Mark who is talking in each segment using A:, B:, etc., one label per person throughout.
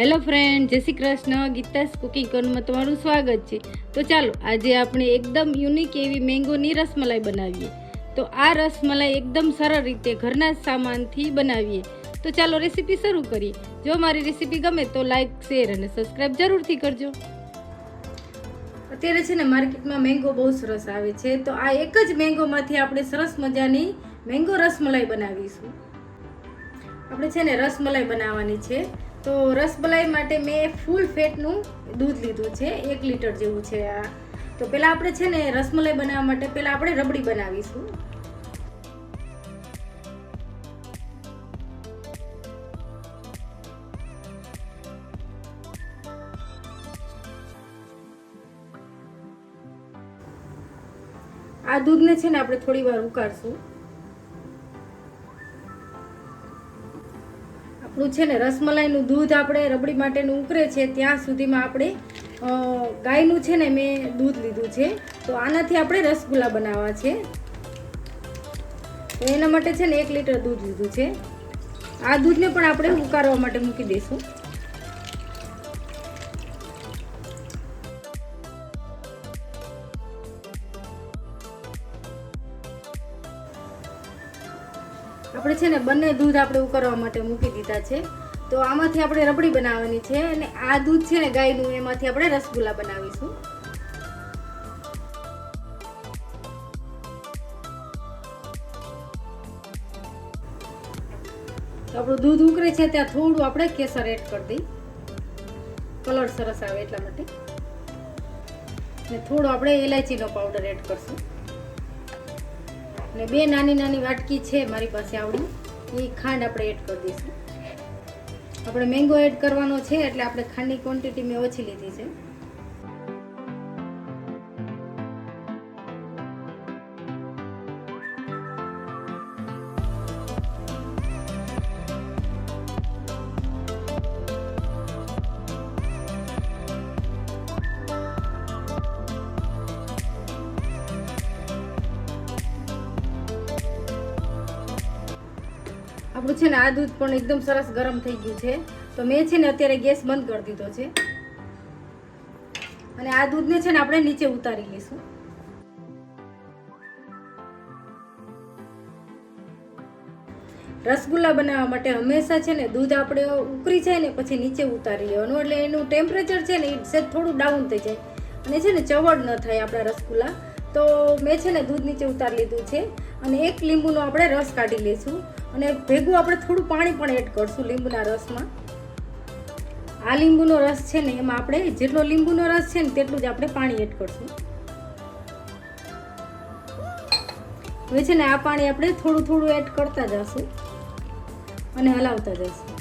A: Hello friend, જય Shri Krishna. Geeta's cooking કોર્નમાં તમારું સ્વાગત છે. તો ચાલો, આજે આપણે એકદમ યુનિક એવી મેંગોની રસમલાઈ બનાવીએ. તો આ રસમલાઈ એકદમ સરળ રીતે ઘરના સામાનથી બનાવીએ. તો ચાલો રેસીપી શરૂ કરીએ. જો મારી રેસીપી ગમે તો લાઈક, શેર અને સબસ્ક્રાઈબ જરૂરથી કરજો. અત્યારે છે ને માર્કેટમાં મેંગો બહુ સરસ આવે છે. તો આ એક જ મેંગોમાંથી આપણે સરસ મજાની મેંગો રસમલાઈ બનાવીશું. આપણે છે ને રસમલાઈ બનાવવાની છે. તો રસમલાઈ માટે મેં ફૂલ ફેટનું દૂધ લીધું છે, એક લીટર જેવું છે આ. તો પહેલાં આપણે છે ને રસમલાઈ બનાવવા માટે પહેલાં આપણે રબડી બનાવીશું. આ દૂધને છે ને આપણે થોડી વાર ઉકાળશું. આપણું છે ને રસમલાઈનું દૂધ આપણે રબડી માટેનું ઉકળે છે, ત્યાં સુધીમાં આપણે ગાયનું છે ને મેં દૂધ લીધું છે. તો આનાથી આપણે રસગુલ્લા બનાવવા છે. તો એના માટે છે ને એક લીટર દૂધ લીધું છે. આ દૂધને પણ આપણે ઉકાળવા માટે મૂકી દઈશું. છે ને બંને દૂધ આપણે ઉકળવા માટે મૂકી દીધા છે. તો આમાંથી આપણે રબડી બનાવવાની છે અને આ દૂધ છે ને ગાયનું એમાંથી આપણે રસગુલ્લા બનાવીશું. આપણું દૂધ ઉકળે છે ત્યાં થોડું આપણે કેસર એડ કરી દઈ. કલર સરસ આવે એટલા માટે. ને થોડો આપણે એલાયચીનો પાવડર એડ કરશું. ને બે નાની નાની વાટકી છે મારી પાસે આવડી. એ ખાંડ આપણે એડ કરી દઈશું. આપણે મેંગો એડ કરવાનો છે એટલે આપણે ખાંડની ક્વોન્ટિટી મેં ઓછી લીધી છે. દૂધ પણ એકદમ સરસ ગરમ થઈ ગયું છે. તો મેં છે ને અત્યારે ગેસ બંધ કરી દીધો છે. અને આ દૂધને છે ને આપણે નીચે ઉતારી લઈશું. રસગુલ્લા બનાવવા માટે હંમેશા છે ને દૂધ આપણે ઉકળી જાય ને પછી નીચે ઉતારી લેવાનું. એટલે એનું ટેમ્પરેચર છે ને એ થોડું ડાઉન થઈ જાય. અને છે ને ચવડ ન થાય આપણા રસગુલ્લા. તો મેં છે ને દૂધ નીચે ઉતારી લીધું છે. અને એક લીંબુનો આપણે રસ કાઢી લઈશું. અને ભેગું આપણે થોડું પાણી પણ એડ કરશું લીંબુના રસમાં. આ લીંબુનો રસ છે ને એમાં આપણે જેટલો લીંબુનો રસ છે ને તેટલું જ આપણે પાણી એડ કરશું. હવે છે ને આ પાણી આપણે થોડું થોડું એડ કરતા જશું અને હલાવતા જશું.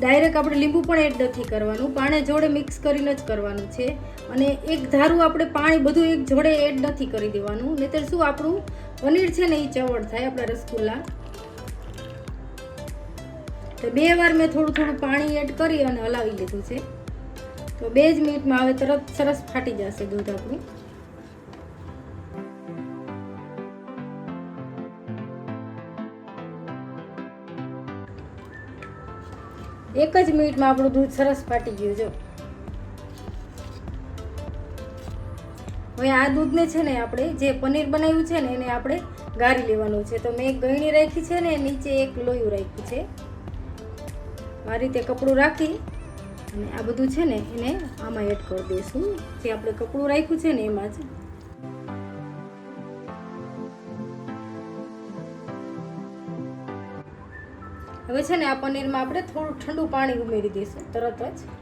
A: ડાયરેક્ટ આપણે લીંબુ પણ એડ નથી કરવાનું. પાણી જોડે મિક્સ કરીને જ કરવાનું છે. અને એક ધારું આપણે પાણી બધું એક જોડે એડ નથી કરી દેવાનું. નહીતર શું આપણું પનીર છે ને એ ચવડ થાય આપણા રસગુલ્લા. તો બે વાર મેં થોડું થોડું પાણી એડ કરી અને હલાવી લીધું છે. તો બે જ મિનિટમાં હવે તરત સરસ ફાટી જશે દૂધ આપણું. એક જ મિનિટમાં આપણું દૂધ સરસ ફાટી ગયું, જો. હવે આ દૂધને છે ને આપણે જે પનીર બનાવ્યું છે ને એને આપણે ગાળી લેવાનું છે. તો મેં એક ગળણી રાખી છે ને, નીચે એક લોયું રાખ્યું છે. આ રીતે કપડું રાખી અને આ બધું છે ને એને આમાં એડ કરી દઈશું. જે આપણે કપડું રાખ્યું છે ને એમાં જ. હવે છે ને આ પનીરમાં આપણે થોડું ઠંડુ પાણી ઉમેરી દઈશું, તરત જ.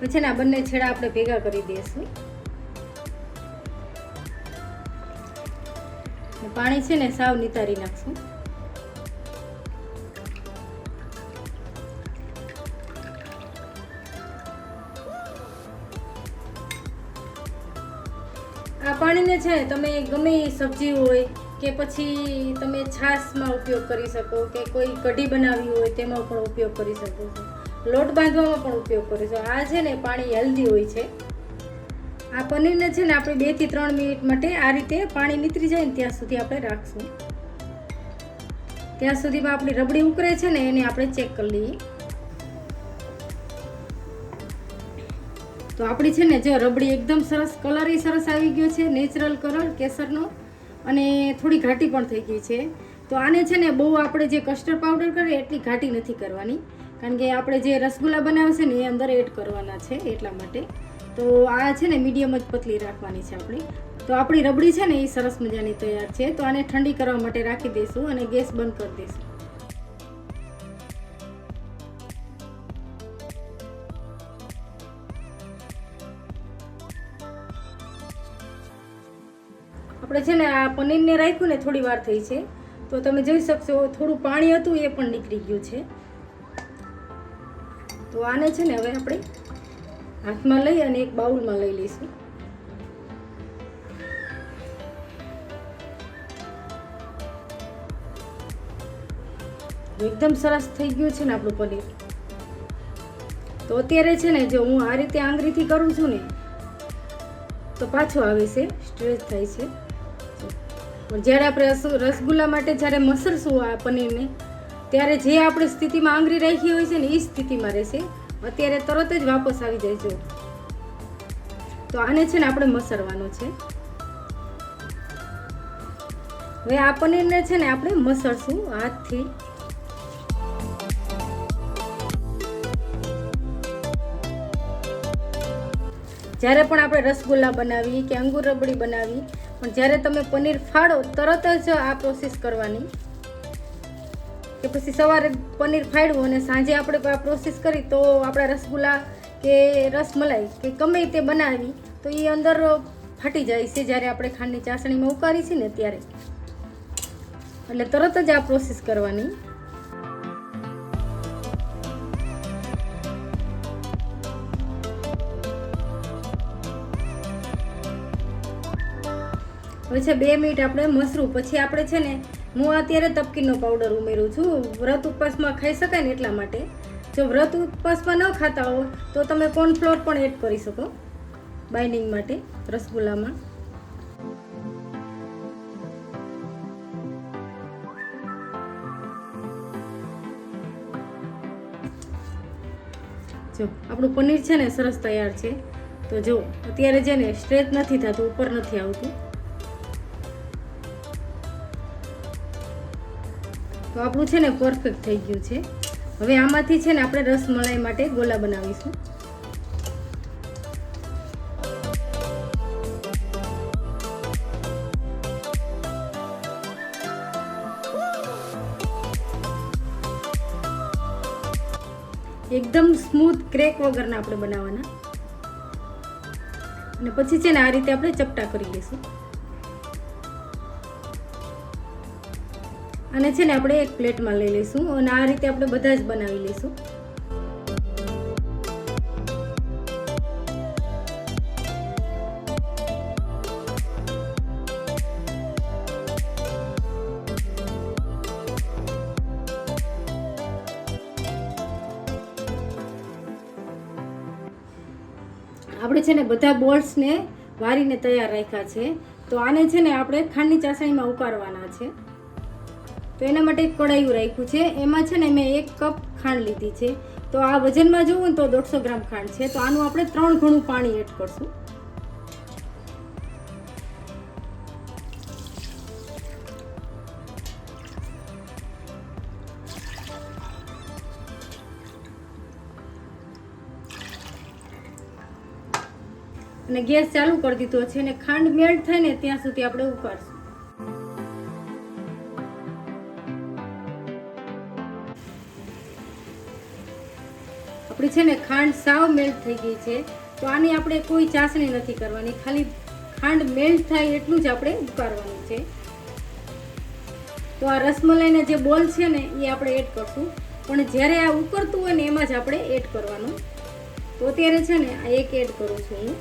A: પછી ને આ બંને છેડા આપણે ભેગા કરી દઈશું. પાણી છે ને સાવ નિતારી નાખશું. આ પાણીને છે તમે ગમે સબ્જી હોય કે પછી તમે છાશમાં ઉપયોગ કરી શકો કે કોઈ કઢી બનાવી હોય તેમાં પણ ઉપયોગ કરી શકો છો. લોટ બાંધવામાં પણ ઉપયોગ કરીશું આ છે ને પાણી હેલ્ધી હોય છે. આ પનીરને છે ને આપણે બેથી ત્રણ મિનિટ માટે આ રીતે પાણી નીતરી જાય ને ત્યાં સુધી આપણે રાખશું. ત્યાં સુધીમાં આપણી રબડી ઉકળે છે ને એને આપણે ચેક કરી લઈએ. તો આપણી છે ને જો રબડી એકદમ સરસ કલર સરસ આવી ગયો છે નેચરલ કલર કેસરનો અને થોડી ઘાટી પણ થઈ ગઈ છે. તો આને છે ને બહુ આપણે જે કસ્ટર્ડ પાવડર કરીએ એટલી ઘાટી નથી કરવાની. કારણ કે આપણે જે રસગુલ્લા બનાવશે ને એ અંદર એડ કરવાના છે એટલા માટે. તો આ છે ને મીડિયમ જ પતલી રાખવાની છે આપણી. તો આપણી રબડી છે ને એ સરસ મજાની તૈયાર છે. તો આને ઠંડી કરવા માટે રાખી દઈશું અને ગેસ બંધ કરી દઈશું. આપણે છે ને આ પનીરને રાખ્યું ને થોડી વાર થઈ છે. તો તમે જોઈ શકશો, થોડું પાણી હતું એ પણ નીકળી ગયું છે. તો આને છે ને હવે આપણે હાથમાં લઈ અને એક બાઉલમાં લઈ લઈશું. એકદમ સરસ થઈ ગયું છે ને આપણું પનીર. તો અત્યારે છે ને જો હું આ રીતે આંગળીથી કરું છું ને, તો પાછો આવે છે, સ્ટ્રેચ થાય છે. જ્યારે આપણે રસગુલ્લા માટે જ્યારે મસરશું આ પનીરને ત્યારે જે આપણે સ્થિતિમાં આંગળી રાખી હોય છે ને એ સ્થિતિમાં રહેશે. અત્યારે તરત જ વાપસ આવી જાય છે. તો આને છે ને આપણે મસળવાનો છે. હવે આ પનીરને છે ને આપણે મસળશું હાથથી. જ્યારે પણ આપણે રસગુલ્લા બનાવીએ કે અંગુર રબડી બનાવી પણ જ્યારે તમે પનીર ફાડો, તરત જ આ પ્રોસેસ કરવાની. કે પછી સવારે પનીર ફાડવું અને સાંજે આપણે પ્રોસેસ કરી તો આપણા રસગુલ્લા કે રસમલાઈ કે ગમે તે બનાવી તો એ અંદર ફાટી જાય છે જ્યારે આપણે ખાંડની ચાસણીમાં ઉકાળી છે ને ત્યારે. એટલે તરત જ આ પ્રોસેસ કરવાની. હવે છે બે મિનિટ આપણે મસરું પછી આપણે છે ને હું અત્યારે તપકીનો પાવડર ઉમેરું છું. વ્રત ઉપવાસમાં ખાઈ શકાય ને એટલા માટે. જો વ્રત ઉપવાસમાં ન ખાતા હો, તો તમે કોર્નફ્લોર પણ એડ કરી શકો. બાઇન્ડિંગ માટે, રસગુલ્લામાં. જો, આપણું પનીર છે ને સરસ તૈયાર છે. તો જો, અત્યારે છે ને સ્ટ્રેચ નથી થતું, ઉપર નથી આવતું. તો આપણું છે ને પરફેક્ટ થઈ ગયું છે. હવે આમાંથી છે ને આપણે રસમલાઈ માટે ગોલા બનાવીશું. એકદમ સ્મૂથ ક્રેક વગરના આપણે બનાવવાના. અને પછી છે ને આ રીતે આપણે ચપટા કરી લઈશું. અને છે ને આપણે એક પ્લેટમાં લઈ લઈશું અને આ રીતે આપણે બધા જ બનાવી લઈશું. આપણે છે ને બધા બોલ્સને વારીને તૈયાર રાખ્યા છે. તો આને છે ને આપણે ખાંડની ચાસણીમાં ઉકાળવાના છે. તો એના માટે એક કડાયું રાખ્યું છે. એમાં છે ને મેં એક કપ ખાંડ લીધી છે. તો આ વજનમાં જોવું ને તો દોઢસો ગ્રામ ખાંડ છે. તો આનું આપણે ત્રણ ઘણું પાણી એડ કરશું. અને ગેસ ચાલુ કરી દીધો છે અને ખાંડ મેલ્ટ થાય ને ત્યાં સુધી આપણે ઉકાળશું. આપણી છે ને ખાંડ સાવ મેલ્ટ થઈ ગઈ છે. તો આની આપણે કોઈ ચાસણી નથી કરવાની. ખાલી ખાંડ મેલ્ટ થાય એટલું જ આપણે ઉકાળવાનું છે. તો આ રસમલાઈના જે બોલ છે ને, એ આપણે એડ કરશું. પણ જ્યારે આ ઉકળતું હોય ને, એમાં જ આપણે એડ કરવાનું. તો અત્યારે છે ને, આ એક એડ કરું છું હું.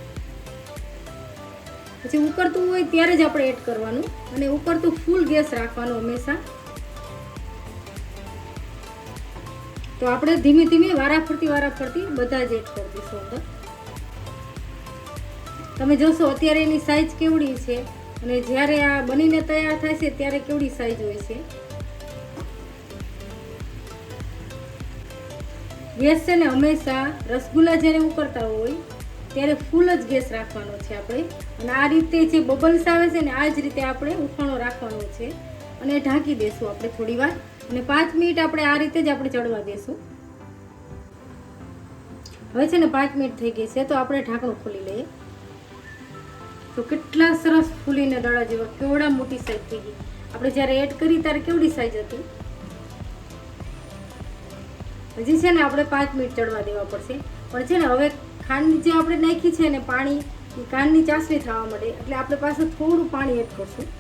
A: પછી ઉકળતું હોય ત્યારે જ આપણે એડ કરવાનું. અને ઉકળતું ફૂલ ગેસ રાખવાનો હંમેશા. તો આપણે ધીમે ધીમે વારા ફરતી વારા ફરતી બધા જ એડ કરી દઈશું અંદર. તમે જોશો, અત્યારે એની સાઈઝ કેવડી છે અને જ્યારે આ બનીને તૈયાર થાય છે ત્યારે કેવડી સાઈઝ હોય છે. ગેસ છે ને હંમેશા રસગુલ્લા જ્યારે ઉકળતા હોય ત્યારે ફૂલ જ ગેસ રાખવાનો છે આપણે. અને આ રીતે જે બબલ્સ આવે છે ને, આ જ રીતે આપણે ઉફાણો રાખવાનો છે. અને ઢાંકી દેશું આપણે થોડી વાર અને પાંચ મિનિટ આપણે આ રીતે જ આપણે ચડવા દેશું. હવે છે ને પાંચ મિનિટ થઈ ગઈ છે, તો આપણે ઢાંકણું ખોલી લઈએ. તો કેટલા સરસ ફૂલીને દડા જેવા, કેવડા મોટી સાઈઝ થઈ ગઈ. આપણે જ્યારે એડ કરી ત્યારે કેવડી સાઈઝ હતી? હજી છે ને આપણે પાંચ મિનિટ ચડવા દેવા પડશે. પણ છે ને હવે ખાંડ જે આપણે નાખી છે ને પાણી, એ કાંડની ચાસણી થવા માટે એટલે આપણે પાસે થોડું પાણી એડ કરશું.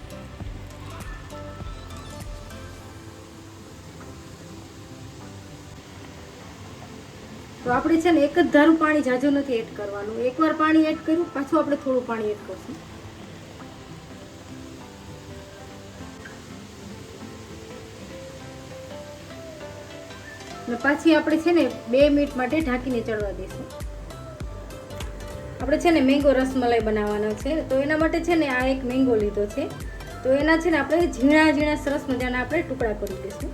A: તો આપણે છે ને એક જ ધારું પાણી ઝાઝું નથી એડ કરવાનું. એકવાર પાણી એડ કર્યું, પાછું આપણે થોડું પાણી એડ કરશું. અને પાછી આપણે છે ને બે મિનિટ માટે ઢાંકીને ચડવા દઈશું. આપણે છે ને મેંગો રસમલાઈ બનાવવાનો છે. તો એના માટે છે ને આ એક મેંગો લીધો છે. તો એના છે ને આપણે ઝીણા ઝીણા સરસ મજાના આપણે ટુકડા કરી દઈશું.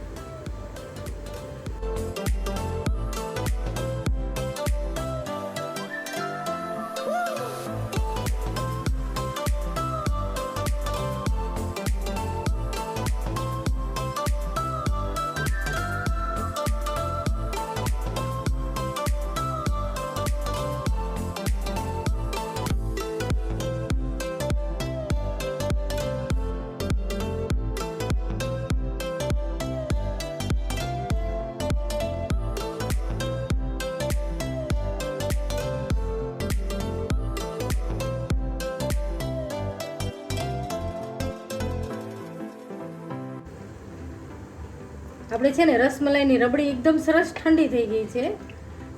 A: આપણે છે ને રસમલાઈની રબડી એકદમ સરસ ઠંડી થઈ ગઈ છે.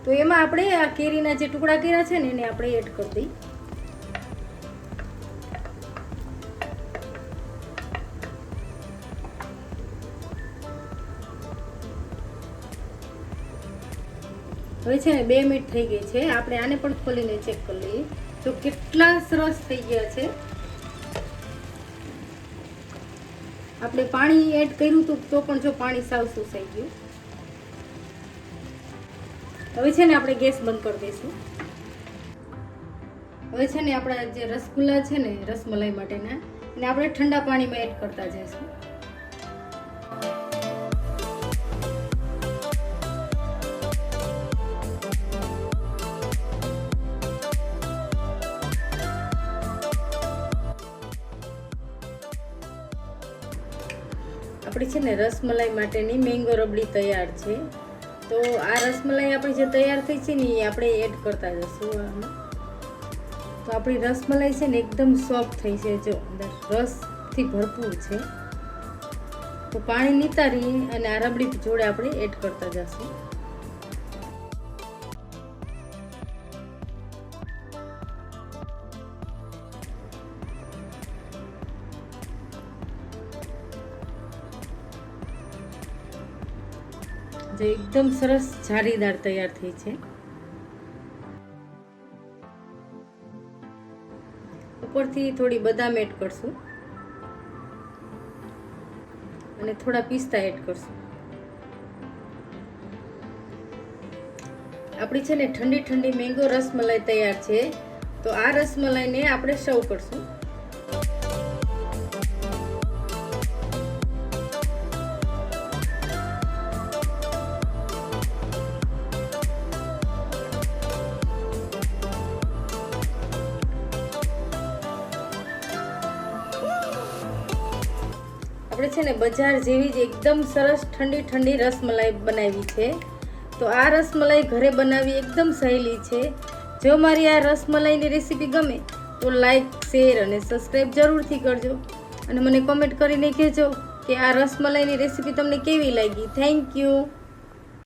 A: તો એમાં આપણે આ કેરીના જે ટુકડા કર્યા છે ને એને આપણે એડ કરી દઈ. હવે છે ને બે મિનિટ થઈ ગઈ છે. આપણે આને પણ ખોલીને ચેક કરી લઈએ. તો કેટલા સરસ થઈ ગયા છે. આપણે પાણી એડ કર્યું હતું તો પણ જો પાણી સાવ સુસાઈ ગયું. હવે છે ને આપણે ગેસ બંધ કરી દઈશું. હવે છે ને આપણા જે રસગુલ્લા છે ને રસમલાઈ માટેના, એને આપણે ઠંડા પાણીમાં એડ કરતા જઈશું. ને રસમલાઈ માટેની મેંગો રબડી તૈયાર છે. તો આ રસમલાઈ આપણી જે તૈયાર થઈ છે ને એ આપણે એડ કરતા જશું આમાં. તો આપણી રસમલાઈ છે ને એકદમ સોફ્ટ થઈ છે, જો અંદર રસથી ભરપૂર છે. તો પાણી નિતારી અને આ રબડી જોડે આપણે એડ કરતા જશું. એકદમ સરસ જાળીદાર તૈયાર થઈ છે. ઉપરથી થોડી બદામ એડ કરશું. અને થોડા પિસ્તા એડ કરશું. આપણી છે ને ઠંડી ઠંડી મેંગો રસમલાઈ તૈયાર છે. તો આ રસમલાઈને આપણે સર્વ કરશું. આપણે છે ને બજાર જેવી જ એકદમ સરસ ઠંડી ઠંડી રસમલાઈ બનાવી છે. તો આ રસમલાઈ ઘરે બનાવવી એકદમ સહેલી છે. જો મારી આ રસમલાઈની રેસીપી ગમે, તો લાઈક, શેર અને સબસ્ક્રાઈબ જરૂરથી કરજો. અને મને કોમેન્ટ કરીને કહેજો કે આ રસમલાઈની રેસીપી તમને કેવી લાગી. Thank you